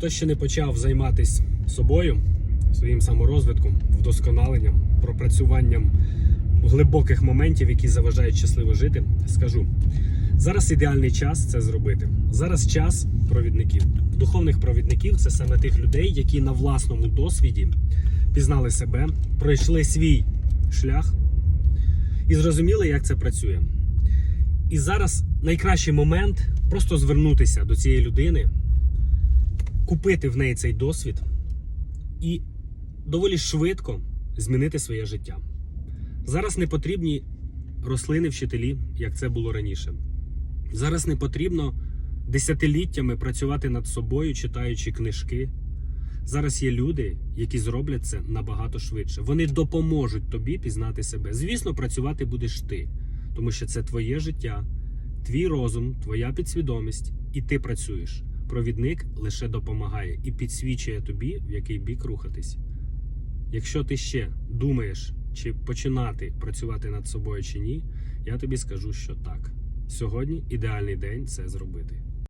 Хто ще не почав займатися собою, своїм саморозвитком, вдосконаленням, пропрацюванням глибоких моментів, які заважають щасливо жити, скажу. Зараз ідеальний час це зробити. Зараз час провідників, духовних провідників це саме тих людей, які на власному досвіді пізнали себе, пройшли свій шлях і зрозуміли, як це працює. І зараз найкращий момент просто звернутися до цієї людини, купити в неї цей досвід і доволі швидко змінити своє життя. Зараз не потрібні рослини-вчителі, як це було раніше. Зараз не потрібно десятиліттями працювати над собою, читаючи книжки. Зараз є люди, які зроблять це набагато швидше. Вони допоможуть тобі пізнати себе. Звісно, працювати будеш ти, тому що це твоє життя, твій розум, твоя підсвідомість, і ти працюєш. Провідник лише допомагає і підсвічує тобі, в який бік рухатись. Якщо ти ще думаєш, чи починати працювати над собою чи ні, я тобі скажу, що так. Сьогодні ідеальний день це зробити.